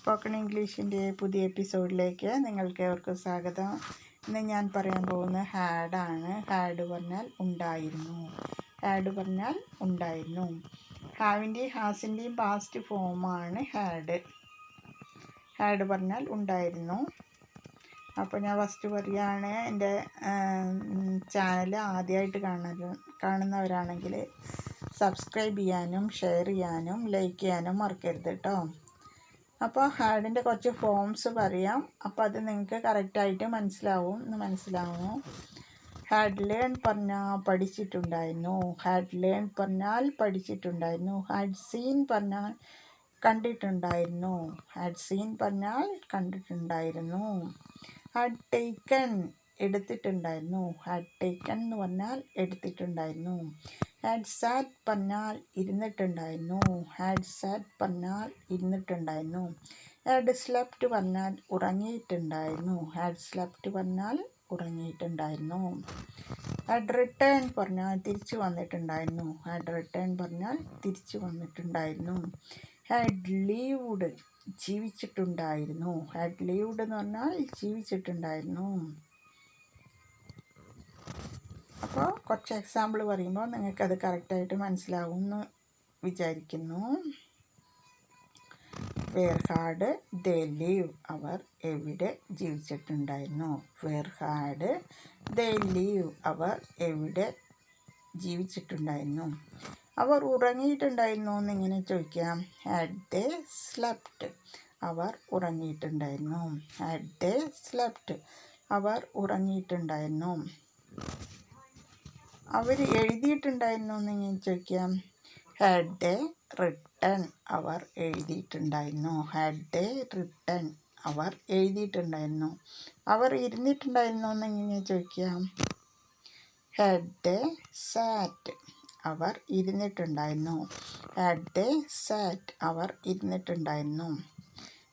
Spoken ഇംഗ്ലീഷിന്റെ പുതിയ എപ്പിസോഡിലേക്ക് നിങ്ങൾക്ക് ഏവർക്കും സ്വാഗതം. ഇന്ന് ഞാൻ പറയാൻ പോകുന്ന ഹാഡാണ് ഹാഡ് പറഞ്ഞാൽ ഉണ്ടായിരുന്നു. ഹാഡ് പറഞ്ഞാൽ ഉണ്ടായിരുന്നു. ഹാവിന്റെയും ഹാസിന്റെയും പാസ്റ്റ് ഫോമാണ് ഹാഡ് ഹാഡ് പറഞ്ഞാൽ ഉണ്ടായിരുന്നു. അപ്പോൾ ഞാൻ ഫസ്റ്റ് പറയുകയാണ് എന്റെ ചാനൽ ആദ്യമായിട്ട് കാണുന്ന കാണുന്നവരാണെങ്കിൽ സബ്സ്ക്രൈബ് ചെയ്യാനും ഷെയർ ചെയ്യാനും ലൈക്ക് ചെയ്യാനും മറക്കരുത് കേട്ടോ അപ്പോൾ ഹാഡിന്റെ കുറച്ച് ഫോംസ് പറയാം. അപ്പോൾ അത് നിങ്ങൾക്ക് കറക്റ്റായിട്ട് മനസ്സിലാവും എന്ന് മനസ്സിലാവും ഹാഡ് ലേൺ പറഞ്ഞാൽ പഠിച്ചിട്ടുണ്ടായിരുന്നു. ഹാഡ് ലേൺ പറഞ്ഞാൽ പഠിച്ചിട്ടുണ്ടായിരുന്നു. ഹാഡ് സീൻ പറഞ്ഞാൽ കണ്ടിട്ടുണ്ടായിരുന്നു. ഹാഡ് സീൻ പറഞ്ഞാൽ കണ്ടിട്ടുണ്ടായിരുന്നു. ഹാഡ് ടേക്കൺ എടുത്തിട്ടുണ്ടായിരുന്നു. ഹാഡ് ടേക്കൺ എന്ന് പറഞ്ഞാൽ എടുത്തിട്ടുണ്ടായിരുന്നു. ഹാഡ് സാറ്റ് പറഞ്ഞാൽ ഇരുന്നിട്ടുണ്ടായിരുന്നു. ഹാഡ് സാറ്റ് പറഞ്ഞാൽ ഇരുന്നിട്ടുണ്ടായിരുന്നു. ഹാഡ് സ്ലെപ്റ്റ് പറഞ്ഞാൽ ഉറങ്ങിയിട്ടുണ്ടായിരുന്നു. ഹാഡ് സ്ലെപ്റ്റ് പറഞ്ഞാൽ ഉറങ്ങിയിട്ടുണ്ടായിരുന്നു. ഹാഡ് റിട്ടേൺ പറഞ്ഞാൽ തിരിച്ചു വന്നിട്ടുണ്ടായിരുന്നു. ഹാഡ് റിട്ടേൺ പറഞ്ഞാൽ തിരിച്ചു വന്നിട്ടുണ്ടായിരുന്നു. ഹാഡ് ലീവ്ഡ് ജീവിച്ചിട്ടുണ്ടായിരുന്നു. ഹാഡ് ലീവ്ഡ് എന്ന് പറഞ്ഞാൽ ജീവിച്ചിട്ടുണ്ടായിരുന്നു. അപ്പോൾ കുറച്ച് എക്സാമ്പിൾ പറയുമ്പോൾ നിങ്ങൾക്കത് കറക്റ്റായിട്ട് മനസ്സിലാവും എന്ന് വിചാരിക്കുന്നു. വേർഹാഡ് ദേ ലീവ് അവർ എവിടെ ജീവിച്ചിട്ടുണ്ടായിരുന്നു? വേർഹാഡ് ദേ ലീവ് അവർ എവിടെ ജീവിച്ചിട്ടുണ്ടായിരുന്നു? അവർ ഉറങ്ങിയിട്ടുണ്ടായിരുന്നു എന്നിങ്ങനെ ചോദിക്കാം. ഹാഡ് ദേ സ്ലെപ്റ്റ് അവർ ഉറങ്ങിയിട്ടുണ്ടായിരുന്നു. ഹാഡ് ദേ സ്ലെപ്റ്റ് അവർ ഉറങ്ങിയിട്ടുണ്ടായിരുന്നു. അവർ എഴുതിയിട്ടുണ്ടായിരുന്നു എന്ന് ഞാൻ ചോദിക്കാം. ഹാഡ് എ റിട്ടേൺ അവർ എഴുതിയിട്ടുണ്ടായിരുന്നു. ഹാഡ് എ റിട്ടേൺ അവർ എഴുതിയിട്ടുണ്ടായിരുന്നു. അവർ ഇരുന്നിട്ടുണ്ടായിരുന്നു എന്ന് ഞാൻ ചോദിക്കാം? ഹാഡ് എ സാറ്റ് അവർ ഇരുന്നിട്ടുണ്ടായിരുന്നു. ഹാഡ് എ സാറ്റ് അവർ ഇരുന്നിട്ടുണ്ടായിരുന്നു.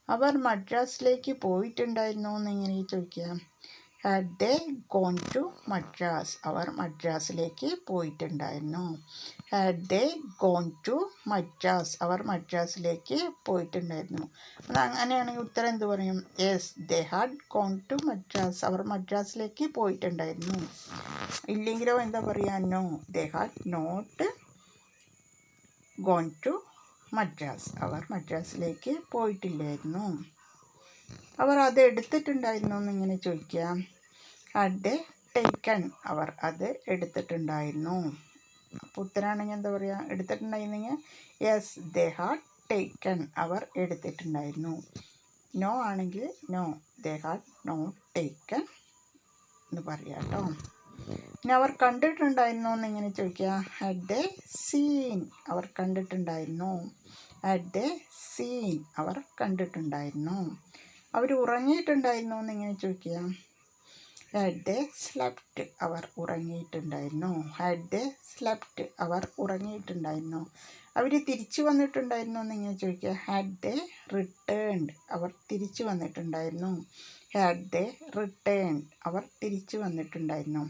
അവർ മദ്രാസിലേക്ക് പോയിട്ടുണ്ടായിരുന്നു എന്ന് ഇങ്ങനെ ചോദിക്കാം? Had they gone to Madras അവർ മദ്രാസിലേക്ക് പോയിട്ടുണ്ടായിരുന്നു. Had they gone to Madras അവർ മദ്രാസിലേക്ക് പോയിട്ടുണ്ടായിരുന്നു. അത് അങ്ങനെയാണെങ്കിൽ ഉത്തരം എന്ത് പറയും? Yes they had gone to Madras അവർ മദ്രാസിലേക്ക് പോയിട്ടുണ്ടായിരുന്നു. ഇല്ലെങ്കിലോ എന്താ പറയുക no they had not gone to Madras അവർ മദ്രാസിലേക്ക് പോയിട്ടില്ലായിരുന്നു. അവർ അത് എടുത്തിട്ടുണ്ടായിരുന്നു എന്നിങ്ങനെ ചോദിക്കാം അഡ് ടേക്കൺ അവർ അത് എടുത്തിട്ടുണ്ടായിരുന്നു. അപ്പോൾ ഉത്തരാണെങ്കിൽ എന്താ പറയുക എടുത്തിട്ടുണ്ടായിരുന്നെങ്കിൽ യെസ് ദേ ഹാഡ് ടേക്കൺ അവർ എടുത്തിട്ടുണ്ടായിരുന്നു. നോ ആണെങ്കിൽ no they had no taken എന്ന് പറയാം കേട്ടോ. പിന്നെ അവർ കണ്ടിട്ടുണ്ടായിരുന്നു എന്നിങ്ങനെ ചോദിക്കുക. ഹാഡ് ദേ സീൻ അവർ കണ്ടിട്ടുണ്ടായിരുന്നു. ഹാഡ് ദേ സീൻ അവർ കണ്ടിട്ടുണ്ടായിരുന്നു. അവർ ഉറങ്ങിയിട്ടുണ്ടായിരുന്നു എന്നിങ്ങനെ ചോദിക്കുക. ഹാഡ് ദേ സ്ലെപ്റ്റ് അവർ ഉറങ്ങിയിട്ടുണ്ടായിരുന്നു? ഹാഡ് ദേ സ്ലെപ്റ്റ് അവർ ഉറങ്ങിയിട്ടുണ്ടായിരുന്നു? അവർ തിരിച്ചു വന്നിട്ടുണ്ടായിരുന്നു എന്നിങ്ങനെ ചോദിക്കുക. ഹാഡ് ദേ റിട്ടേൺഡ് അവർ തിരിച്ചു വന്നിട്ടുണ്ടായിരുന്നു? ഹാഡ് ദേ റിട്ടേൺഡ് അവർ തിരിച്ചു വന്നിട്ടുണ്ടായിരുന്നു?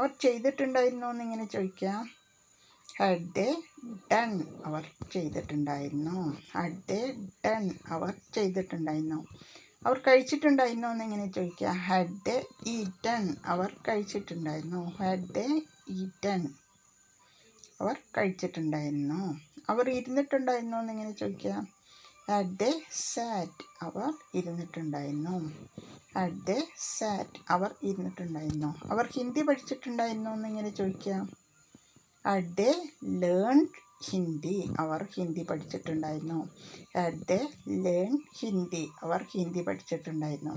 അവർ ചെയ്തിട്ടുണ്ടായിരുന്നു എന്നിങ്ങനെ ചോദിക്കാം ഹാഡ് ഡൺ അവർ ചെയ്തിട്ടുണ്ടായിരുന്നു. ഹഡ് ഡൺ അവർ ചെയ്തിട്ടുണ്ടായിരുന്നു. അവർ കഴിച്ചിട്ടുണ്ടായിരുന്നു എന്നെങ്ങനെ ചോദിക്കുക. ഹഡ് ഈ ഈറ്റൺ അവർ കഴിച്ചിട്ടുണ്ടായിരുന്നു. ഹഡ് ഈ ഈറ്റൺ അവർ കഴിച്ചിട്ടുണ്ടായിരുന്നു. അവർ ഇരുന്നിട്ടുണ്ടായിരുന്നു എന്നിങ്ങനെ ചോദിക്കുക. ഹഡ് ദേ സാറ്റ് അവർ ഇരുന്നിട്ടുണ്ടായിരുന്നു. ഹഡ് ദേ സാറ്റ് അവർ ഇരുന്നിട്ടുണ്ടായിരുന്നു. അവർ ഹിന്ദി പഠിച്ചിട്ടുണ്ടായിരുന്നു എന്നിങ്ങനെ ചോദിക്കുക. ദേ ലേൺ ഹിന്ദി അവർ ഹിന്ദി പഠിച്ചിട്ടുണ്ടായിരുന്നു. ദേ ലേൺ ഹിന്ദി അവർ ഹിന്ദി പഠിച്ചിട്ടുണ്ടായിരുന്നു.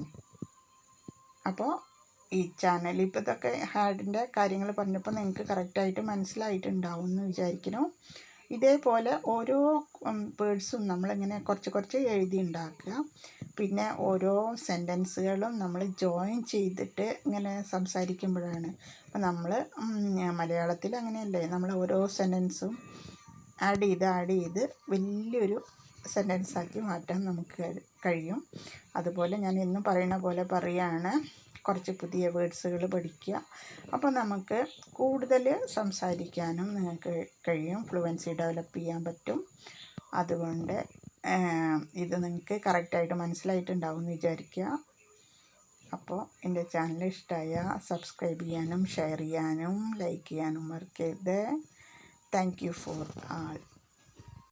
അപ്പോൾ ഈ ചാനൽ ഇപ്പോൾ ഇതൊക്കെ ഹാഡിന്റെ കാര്യങ്ങൾ പറഞ്ഞപ്പോൾ നിങ്ങൾക്ക് കറക്റ്റായിട്ട് മനസ്സിലായിട്ടുണ്ടാവും എന്ന് വിചാരിക്കുന്നു. ഇതേപോലെ ഓരോ വേർഡ്സും നമ്മളിങ്ങനെ കുറച്ച് കുറച്ച് എഴുതി ഉണ്ടാക്കുക. പിന്നെ ഓരോ സെന്റൻസുകളും നമ്മൾ ജോയിൻ ചെയ്തിട്ട് ഇങ്ങനെ സംസാരിക്കുമ്പോഴാണ്. അപ്പം നമ്മൾ മലയാളത്തിൽ അങ്ങനെയല്ലേ നമ്മൾ ഓരോ സെന്റൻസും ആഡ് ചെയ്ത് ആഡ് ചെയ്ത് വലിയൊരു സെന്റൻസാക്കി മാറ്റാൻ നമുക്ക് കഴിയും. അതുപോലെ ഞാൻ എന്നും പറയുന്ന പോലെ പറയുകയാണ് കുറച്ച് പുതിയ വേർഡ്സുകൾ പഠിക്കുക. അപ്പോൾ നമുക്ക് കൂടുതൽ സംസാരിക്കാനും നിങ്ങൾക്ക് കഴിയും ഫ്ലുവൻസി ഡെവലപ്പ് ചെയ്യാൻ പറ്റും. അതുകൊണ്ട് ഇത് നിങ്ങൾക്ക് കറക്റ്റായിട്ട് മനസ്സിലായിട്ടുണ്ടാവും എന്ന് വിചാരിക്കുക. അപ്പോൾ എന്റെ ചാനൽ ഇഷ്ടമായ സബ്സ്ക്രൈബ് ചെയ്യാനും ഷെയർ ചെയ്യാനും ലൈക്ക് ചെയ്യാനും മറക്കരുത്. Thank you for all.